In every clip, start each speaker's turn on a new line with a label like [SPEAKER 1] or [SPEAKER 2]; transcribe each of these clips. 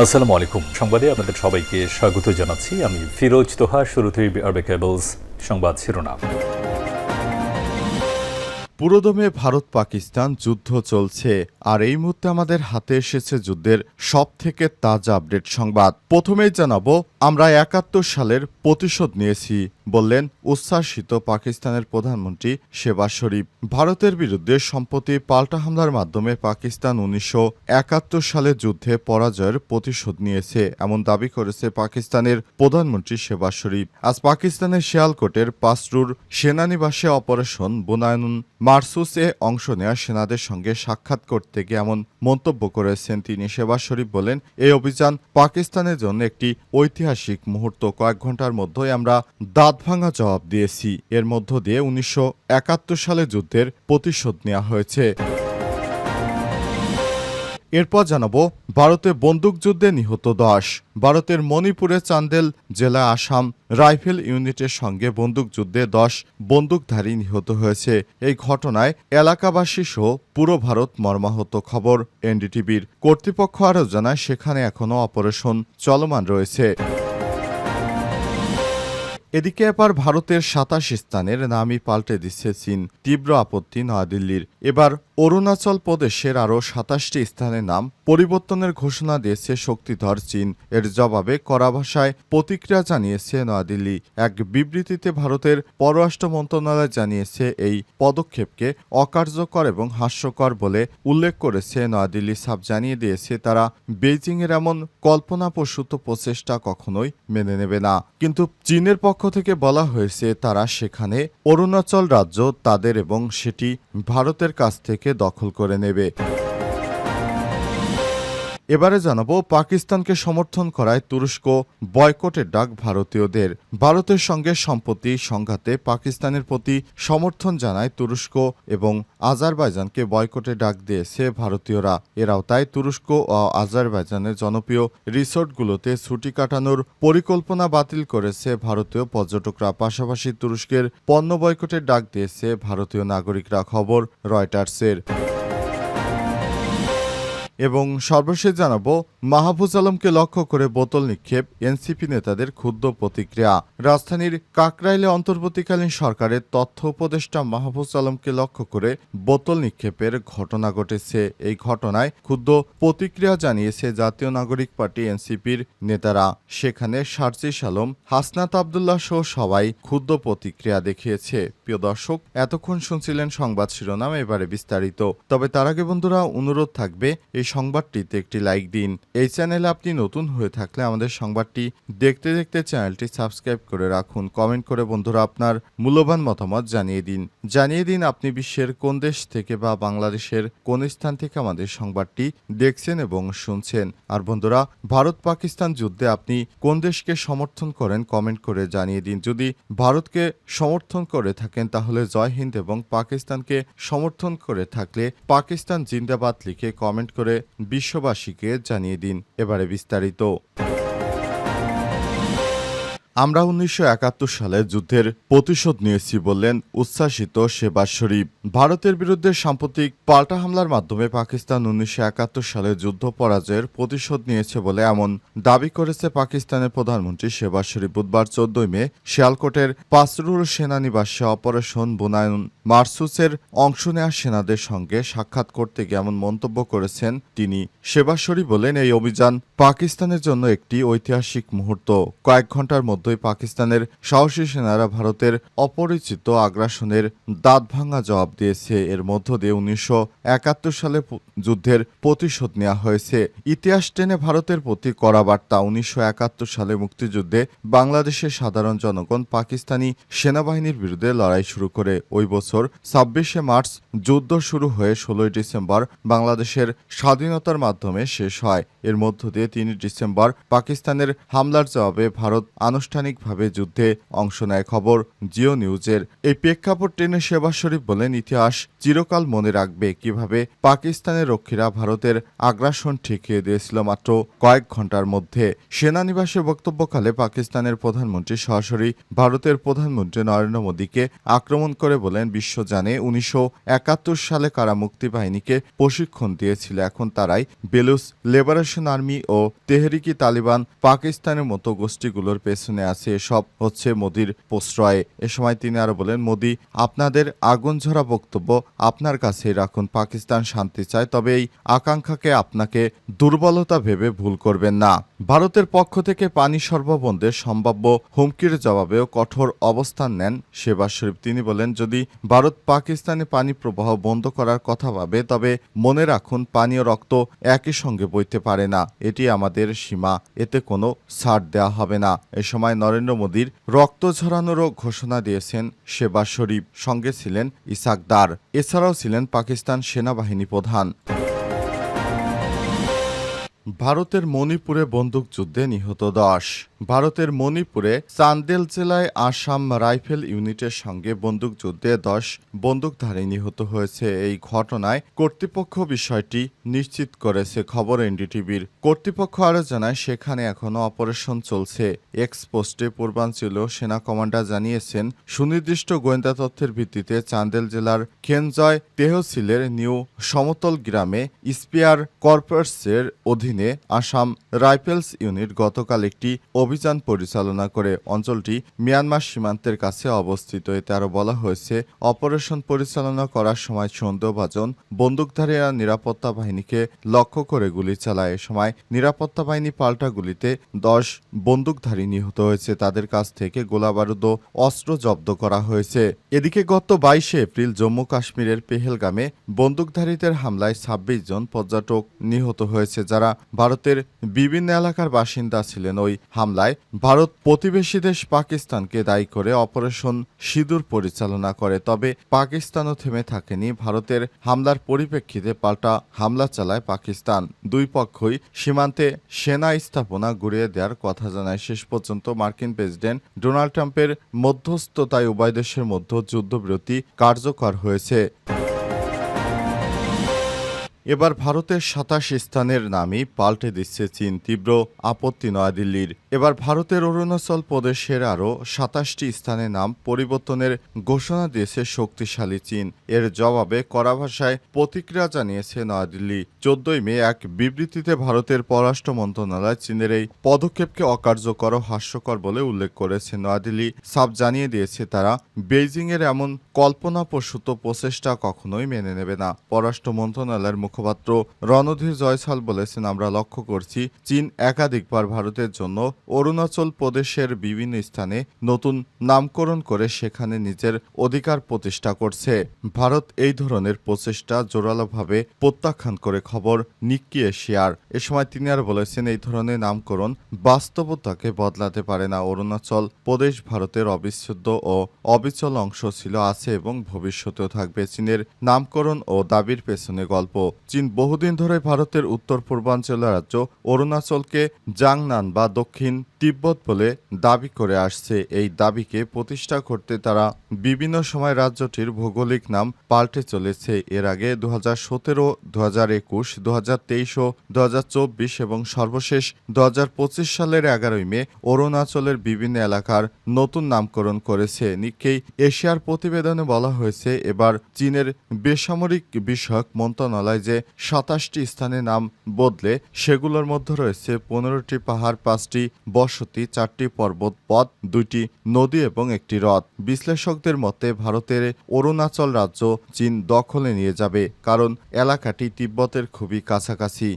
[SPEAKER 1] আসসালামু আলাইকুম। সংবাদে আপনাদের সবাইকে স্বাগত জানাচ্ছি। আমি ফিরোজ তোহা শুরুতেই আরবে কেবলস সংবাদ শিরোনাম।
[SPEAKER 2] পুরোদমে ভারত পাকিস্তান যুদ্ধ চলছে, আর এই মুহূর্তে আমাদের হাতে এসেছে যুদ্ধের সব থেকে তাজা আপডেট সংবাদ। প্রথমেই জানাব, আমরা একাত্তর সালের প্রতিশোধ নিয়েছি বললেন, উচ্ছ্বাসিত পাকিস্তানের প্রধানমন্ত্রী শেবাজ শরীফ। ভারতের বিরুদ্ধে সম্প্রতি পাল্টা হামলার মাধ্যমে পাকিস্তান উনিশশো একাত্তর সালে যুদ্ধে পরাজয়ের প্রতিশোধ নিয়েছে, এমন দাবি করেছে পাকিস্তানের প্রধানমন্ত্রী শেবাজ শরীফ। আজ পাকিস্তানের শিয়ালকোটের পাসরুর সেনানিবাসে অপারেশন বুনায়নুন মার্সুসে অংশ নেওয়া সেনাদের সঙ্গে সাক্ষাৎ করতে গিয়ে এমন মন্তব্য করেছেন তিনি। শেবাজ শরীফ বলেন, এই অভিযান পাকিস্তানের জন্য একটি ঐতিহাসিক মুহূর্ত। কয়েক ঘণ্টার মধ্যেই আমরা দাঁত ভাঙা জবাব দিয়েছি এর মধ্য দিয়ে উনিশশো একাত্তর সালে যুদ্ধের প্রতিশোধ নেওয়া হয়েছে। এরপর জানাব, ভারতে বন্দুকযুদ্ধে নিহত দশ। ভারতের মণিপুরে চান্দেল জেলা আসাম রাইফেল ইউনিটের সঙ্গে বন্দুকযুদ্ধে দশ বন্দুকধারী নিহত হয়েছে। এই ঘটনায় এলাকাবাসী সহ পুরো ভারত মর্মাহত খবর। এনডিটিভির কর্তৃপক্ষ আরও জানায়, সেখানে এখনও অপারেশন চলমান রয়েছে। এদিকে এবার ভারতের সাতাশ স্থানের নামই পাল্টে দিচ্ছে চীন। তীব্র আপত্তি নয়াদিল্লির। এবার অরুণাচল প্রদেশের আরও সাতাশটি স্থানের নাম পরিবর্তনের ঘোষণা দিয়েছে শক্তিধর চীন। এর জবাবে কড়া ভাষায় প্রতিক্রিয়া জানিয়েছে নয়াদিল্লি। এক বিবৃতিতে ভারতের পররাষ্ট্র মন্ত্রণালয় জানিয়েছে, এই পদক্ষেপকে অকার্যকর এবং হাস্যকর বলে উল্লেখ করেছে নয়াদিল্লি সাব জানিয়ে দিয়েছে তারা, বেইজিংয়ের এমন কল্পনাপ্রসূত প্রচেষ্টা কখনোই মেনে নেবে না। কিন্তু চীনের পক্ষ থেকে বলা হয়েছে, তারা সেখানে অরুণাচল রাজ্য, তাদের এবং সেটি ভারতের কাছ থেকে দখল করে নেবে। এবারে জানাব, পাকিস্তানকে সমর্থন করায় তুরস্ক বয়কটের ডাক ভারতীয়দের। ভারতের সঙ্গে সম্প্রতি সংঘাতে পাকিস্তানের প্রতি সমর্থন জানায় তুরস্ক এবং আজারবাইজানকে বয়কটের ডাক দিয়েছে ভারতীয়রা। এর আওতায় তুরস্ক ও আজারবাইজানের জনপ্রিয় রিসোর্টগুলোতে ছুটি কাটানোর পরিকল্পনা বাতিল করেছে ভারতীয় পর্যটকরা। পাশাপাশি তুরস্কের পণ্য বয়কটের ডাক দিয়েছে ভারতীয় নাগরিকরা। খবর রয়টার্সের। এবং সর্বশেষ জানাব, মাহফুজ আলমকে লক্ষ্য করে বোতল নিক্ষেপ এনসিপি নেতাদের ক্ষুদ্র প্রতিক্রিয়া। রাজধানীর কাকরাইলে অন্তর্বর্তীকালীন সরকারের তথ্য উপদেষ্টা মাহফুজ আলমকে লক্ষ্য করে বোতল নিক্ষেপের ঘটনা ঘটেছে। এই ঘটনায় ক্ষুদ্র প্রতিক্রিয়া জানিয়েছে জাতীয় নাগরিক পার্টি এনসিপির নেতারা। সেখানে সার্জিস আলম, হাসনাত আবদুল্লাহ সহ সবাই ক্ষুদ্র প্রতিক্রিয়া দেখিয়েছে। প্রিয় দর্শক, এতক্ষণ শুনছিলেন সংবাদ শিরোনাম, এবারে বিস্তারিত। তবে তার আগে বন্ধুরা, অনুরোধ থাকবে এই সংবাদটিতে একটি লাইক দিন। এই চ্যানেলে আপনি নতুন হয়ে থাকলে আমাদের সংবাদটি দেখতে দেখতে চ্যানেলটি সাবস্ক্রাইব করে রাখুন। কমেন্ট করে বন্ধুরা আপনার মূল্যবান মতামত জানিয়ে দিন। জানিয়ে দিন আপনি বিশ্বের কোন দেশ থেকে বা বাংলাদেশের কোন স্থান থেকে আমাদের সংবাদটি দেখছেন এবং শুনছেন। আর বন্ধুরা ভারত পাকিস্তান যুদ্ধে আপনি কোন দেশকে সমর্থন করেন কমেন্ট করে জানিয়ে দিন। যদি ভারতকে সমর্থন করে থাকেন, তাহলে জয় হিন্দ এবং পাকিস্তানকে সমর্থন করে থাকলে পাকিস্তান জিন্দাবাদ লিখে কমেন্ট করে বিশ্ববাসীকে জানিয়ে দিন এবারে বিস্তারিত। আমরা উনিশশো একাত্তর সালে যুদ্ধের প্রতিশোধ নিয়েছি বললেন উচ্ছ্বাসিত শেবাজ শরীফ। ভারতের বিরুদ্ধে সাম্প্রতিক পাল্টা হামলার মাধ্যমে পাকিস্তান উনিশশো একাত্তর সালে যুদ্ধ পরাজয়ের প্রতিশোধ নিয়েছে বলে এমন দাবি করেছে পাকিস্তানের প্রধানমন্ত্রী শেবাজ শরীফ বুধবার চোদ্দই মে শিয়ালকোটের পাসরুর সেনানিবাসে অপারেশন বুনায়ন মারসুসের অংশ নেওয়া সেনাদের সঙ্গে সাক্ষাৎ করতে গিয়ে এমন মন্তব্য করেছেন তিনি। শরীফ বলেন, এই অভিযান পাকিস্তানের জন্য একটি ঐতিহাসিক মুহূর্ত। কয়েক ঘণ্টার মধ্যেই পাকিস্তানের সাহসী সেনারা ভারতের অপরিচিত আগ্রাসনের দাঁত ভাঙা জবাব দিয়েছে। এর মধ্য দিয়ে উনিশশো একাত্তর সালে যুদ্ধের প্রতিশোধ নেওয়া হয়েছে। ইতিহাস টেনে ভারতের প্রতি কড়া বার্তা। উনিশশো একাত্তর সালে মুক্তিযুদ্ধে বাংলাদেশের সাধারণ জনগণ পাকিস্তানি সেনাবাহিনীর বিরুদ্ধে লড়াই শুরু করে। ওই বছর ছাব্বিশে মার্চ যুদ্ধ শুরু হয়ে ষোলোই ডিসেম্বর বাংলাদেশের স্বাধীনতার মাধ্যমে শেষ হয়। এর মধ্য দিয়ে তিন ডিসেম্বর পাকিস্তানের হামলার জবাবে ভারত আনুষ্ঠানিকভাবে যুদ্ধে অংশ নেয় খবর জিও নিউজের। এই প্রেক্ষাপট টেনে শেবাজ শরীফ বলেন, ইতিহাস চিরকাল মনে রাখবে কীভাবে পাকিস্তানের রক্ষীরা ভারতের আগ্রাসন ঠেকিয়ে দিয়েছিল মাত্র কয়েক ঘণ্টার মধ্যে। সেনানিবাসে বক্তব্যকালে পাকিস্তানের প্রধানমন্ত্রী সরাসরি ভারতের প্রধানমন্ত্রী নরেন্দ্র মোদীকে আক্রমণ করে বলেন বিশ্ব জানে উনিশশো একাত্তর সালে কারা মুক্তিবাহিনীকে প্রশিক্ষণ দিয়েছিল। এখন তারাই বেলুস লিবারেশন আর্মি ও তেহরিকি তালিবান পাকিস্তানের মতো গোষ্ঠীগুলোর পেছনে আছে। এসব হচ্ছে মোদির প্রশ্রয়ে। এ সময় তিনি আরও বলেন, মোদি, আপনাদের আগুন ঝরা বক্তব্য আপনার কাছেই রাখুন। পাকিস্তান শান্তি চায়, তবে এই আকাঙ্ক্ষাকে আপনাকে দুর্বলতা ভেবে ভুল করবেন না। ভারতের পক্ষ থেকে পানি সর্ববন্ধের সম্ভাব্য হুমকির জবাবেও কঠোর অবস্থান নেন শেবাজ শরীফ। তিনি বলেন, যদি ভারত পাকিস্তানে পানি প্রবাহ বন্ধ করার কথা ভাবে, তবে মনে রাখুন পানি ও রক্ত একই সঙ্গে বইতে পারে না। এটি আমাদের সীমা, এতে কোনো ছাড় দেওয়া হবে না। এ সময় নরেন্দ্র মোদীর রক্ত ঝরানোরও ঘোষণা দিয়েছেন শেবাজ শরীফ, সঙ্গে ছিলেন ইসাকদার এছাড়াও ছিলেন পাকিস্তান সেনাবাহিনী প্রধান। ভারতের মণিপুরে বন্দুকযুদ্ধে নিহত দশ। ভারতের মণিপুরে চান্দেল জেলায় আসাম রাইফেল ইউনিটের সঙ্গে বন্দুকযুদ্ধে দশ বন্দুকধারী নিহত হয়েছে। এই ঘটনায় কর্তৃপক্ষ বিষয়টি নিশ্চিত করেছে, খবর এনডিটিভির। কর্তৃপক্ষ আরও জানায়, সেখানে এখনও অপারেশন চলছে। এক্স পোস্টে পূর্বাঞ্চলীয় সেনা কমান্ডার জানিয়েছেন, সুনির্দিষ্ট গোয়েন্দা তথ্যের ভিত্তিতে চান্দেল জেলার খেনজয় তেহসিলের নিউ সমতল গ্রামে স্পিয়ার কর্পোরেটসের অধীনে আসাম রাইফেলস ইউনিট গতকাল একটি অভিযান পরিচালনা করে অঞ্চলটি মিয়ানমার সীমান্তের কাছে অবস্থিত। এতে আরও বলা হয়েছে, অপারেশন পরিচালনা করার সময় সন্দেহভাজন বন্দুকধারীরা নিরাপত্তা বাহিনীকে লক্ষ্য করে গুলি চালায়। এ সময় নিরাপত্তা বাহিনী পাল্টা গুলিতে দশ বন্দুকধারী নিহত হয়েছে। তাদের কাছ থেকে গোলাবারুদ ও অস্ত্র জব্দ করা হয়েছে। এদিকে গত বাইশে এপ্রিল জম্মু কাশ্মীরের পেহেলগামে বন্দুকধারীদের হামলায় ছাব্বিশ জন পর্যটক নিহত হয়েছে, যারা ভারতের বিভিন্ন এলাকার বাসিন্দা ছিলেন। ওই হামলায় ভারত প্রতিবেশী দেশ পাকিস্তানকে দায়ী করে অপারেশন সিঁদুর পরিচালনা করে, তবে পাকিস্তানও থেমে থাকেনি। ভারতের হামলার পরিপ্রেক্ষিতে পাল্টা হামলা চালায় পাকিস্তান। দুই পক্ষই সীমান্তে সেনা স্থাপনা গুড়িয়ে দেওয়ার কথা জানায়। শেষ পর্যন্ত মার্কিন প্রেসিডেন্ট ডোনাল্ড ট্রাম্পের মধ্যস্থতায় উভয় দেশের মধ্যে যুদ্ধবিরতি কার্যকর হয়েছে। এবার ভারতের সাতাশ স্থানের নামই পাল্টে দিচ্ছে চীন তীব্র আপত্তি নয়াদিল্লির। এবার ভারতের অরুণাচল প্রদেশের আরও সাতাশটি স্থানের নাম পরিবর্তনের ঘোষণা দিয়েছে শক্তিশালী চীন। এর জবাবে কড়া ভাষায় প্রতিক্রিয়া জানিয়েছে নয়াদিল্লি। চোদ্দই মে এক বিবৃতিতে ভারতের পররাষ্ট্র মন্ত্রণালয় চীনের এই পদক্ষেপকে অকার্যকর হাস্যকর বলে উল্লেখ করেছে নয়াদিল্লি। সাফ জানিয়ে দিয়েছে তারা, বেইজিংয়ের এমন কল্পনাপ্রসূত প্রচেষ্টা কখনোই মেনে নেবে না। পররাষ্ট্র মন্ত্রণালয়ের মুখপাত্র রণধীর জয়সাল বলেছেন, আমরা লক্ষ্য করছি চীন একাধিকবার ভারতের জন্য অরুণাচল প্রদেশের বিভিন্ন স্থানে নতুন নামকরণ করে সেখানে নিজের অধিকার প্রতিষ্ঠা করছে। ভারত এই ধরনের প্রচেষ্টা জোরালোভাবে প্রত্যাখ্যান করে খবর নিক্কি এশিয়ার। এ সময় তিনি আর বলেছেন, এই ধরনের নামকরণ বাস্তবতাকে বদলাতে পারে না। অরুণাচল প্রদেশ ভারতের অবিচ্ছেদ্য ও অবিচল অংশ ছিল, আছে এবং ভবিষ্যতেও থাকবে। চীনের নামকরণ ও দাবির পেছনে গল্প। চীন বহুদিন ধরে ভারতের উত্তর পূর্বাঞ্চল রাজ্য অরুণাচলকে জাংনান বা দক্ষিণ তিব্বত বলে দাবি করে আসছে। এই দাবিকে প্রতিষ্ঠা করতে তারা বিভিন্ন সময় রাজ্যটির ভৌগোলিক নাম পাল্টে চলেছে। এর আগে দু হাজার সতেরো দু হাজার একুশ দু হাজার তেইশ ও দু হাজার চব্বিশ এবং সর্বশেষ দু হাজার পঁচিশ সালের এগারোই মে অরুণাচলের বিভিন্ন এলাকার নতুন নামকরণ করেছে। নিকেই এশিয়ার প্রতিবেদনে বলা হয়েছে, এবার চীনের বেসামরিক বিষয়ক মন্ত্রণালয় যে সাতাশটি স্থানে নাম বদলে সেগুলোর মধ্যে রয়েছে পনেরোটি পাহাড়, পাঁচটি বসতি, চারটি পর্বত পথ, দুইটি নদী এবং একটি হ্রদ। বিশ্লেষকদের মতে, ভারতের অরুণাচল রাজ্য চীন দখলে নিয়ে যাবে, কারণ এলাকাটি তিব্বতের খুবই কাছাকাছি।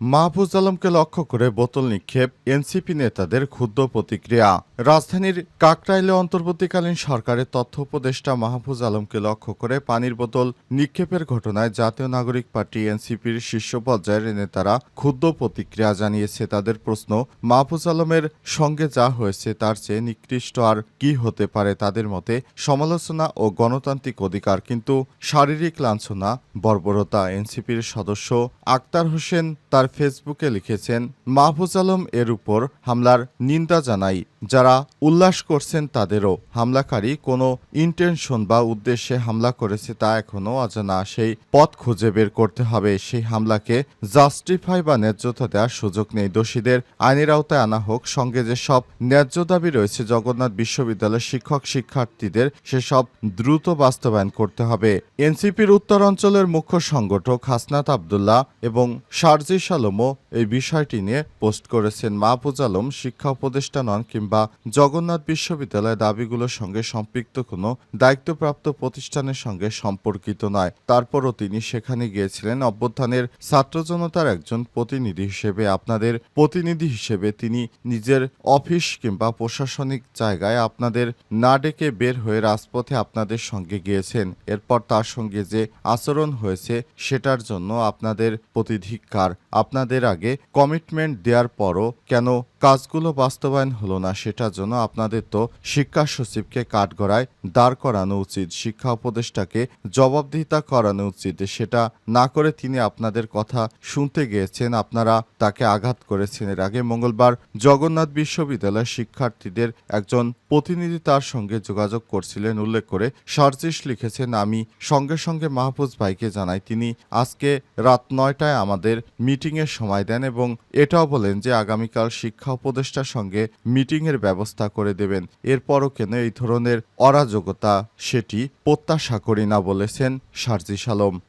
[SPEAKER 2] মাহফুজ আলমকে লক্ষ্য করে বোতল নিক্ষেপ এনসিপি নেতাদের ক্ষুদ্র প্রতিক্রিয়া। রাজধানীর কাকরাইলে অন্তর্বর্তীকালীন সরকারের তথ্য উপদেষ্টা মাহফুজ আলমকে লক্ষ্য করে পানির বোতল নিক্ষেপের ঘটনায় জাতীয় নাগরিক পার্টি এনসিপির শীর্ষ পর্যায়ের নেতারা ক্ষুদ্র প্রতিক্রিয়া জানিয়েছে। তাদের প্রশ্ন, মাহফুজ আলমের সঙ্গে যা হয়েছে তার চেয়ে নিকৃষ্ট আর কি হতে পারে তাদের মতে সমালোচনা ও গণতান্ত্রিক অধিকার কিন্তু শারীরিক লাঞ্ছনা, বর্বরতা। এনসিপির সদস্য আক্তার হোসেন তার ফেসবুকে লিখেছেন মাহফুজ আলম এর উপর হামলার নিন্দা জানাই। যারা উল্লাস করছেন তাদেরও হামলাকারী কোনো ইন্টেনশন বা উদ্দেশ্যে হামলা করেছে তা এখনও অজানা। সেই পথ খুঁজে বের করতে হবে। সেই হামলাকে জাস্টিফাই বা ন্যায্যতা দেওয়ার সুযোগ নেই। দোষীদের আইনের আওতায় আনা হোক। সঙ্গে যে সব ন্যায্য দাবি রয়েছে, জগন্নাথ বিশ্ববিদ্যালয়ের শিক্ষক, শিক্ষার্থীদের সেসব দ্রুত বাস্তবায়ন করতে হবে। এনসিপির উত্তরাঞ্চলের মুখ্য সংগঠক হাসনাত আবদুল্লাহ এবং শারজিস আলমও এই বিষয়টি নিয়ে পোস্ট করেছেন। মাহফুজ আলম শিক্ষা উপদেষ্টা নন কিংবা জগন্নাথ বিশ্ববিদ্যালয়ের দাবিগুলোর সঙ্গে সম্পৃক্ত কোনো দায়িত্বপ্রাপ্ত প্রতিষ্ঠানের সঙ্গে সম্পর্কিত নয়। তারপরও তিনি সেখানে গিয়েছিলেন। অভ্যুত্থানের ছাত্র জনতার একজন প্রতিনিধি হিসেবে আপনাদের প্রতিনিধি হিসেবে তিনি নিজের অফিস কিংবা প্রশাসনিক জায়গায় আপনাদের না ডেকে বের হয়ে রাজপথে আপনাদের সঙ্গে গিয়েছেন। এরপর তার সঙ্গে যে আচরণ হয়েছে সেটার জন্য আপনাদের প্রতি ধিক্কার আপনাদের আগে কমিটমেন্ট দেওয়ার পরও কেন কাজগুলো বাস্তবায়ন হলো না, সেটার জন্য আপনাদের তো শিক্ষা সচিবকে কাঠগড়ায় দাঁড় করানো উচিত, শিক্ষা উপদেষ্টাকে জবাবদিহিতা করানো উচিত, সেটা না করে তিনি আপনাদের কথা শুনতে গিয়েছেন, আপনারা তাকে আঘাত করেছেন। এর আগে মঙ্গলবার জগন্নাথ বিশ্ববিদ্যালয়ের শিক্ষার্থীদের একজন প্রতিনিধি তার সঙ্গে যোগাযোগ করছিলেন, উল্লেখ করে সার্জিস লিখেছেন, আমি সঙ্গে সঙ্গে মাহফুজ ভাইকে জানাই, তিনি আজকে রাত নয়টায় আমাদের মিটিংয়ের সময় দেন এবং এটাও বলেন যে আগামীকাল শিক্ষা উপদেষ্টার সঙ্গে মিটিংয়ের ব্যবস্থা করে দেবেন। এরপরও কেন এই ধরনের অরাজকতা সেটি প্রত্যাশা করি না বলেছেন সার্জিস আলম।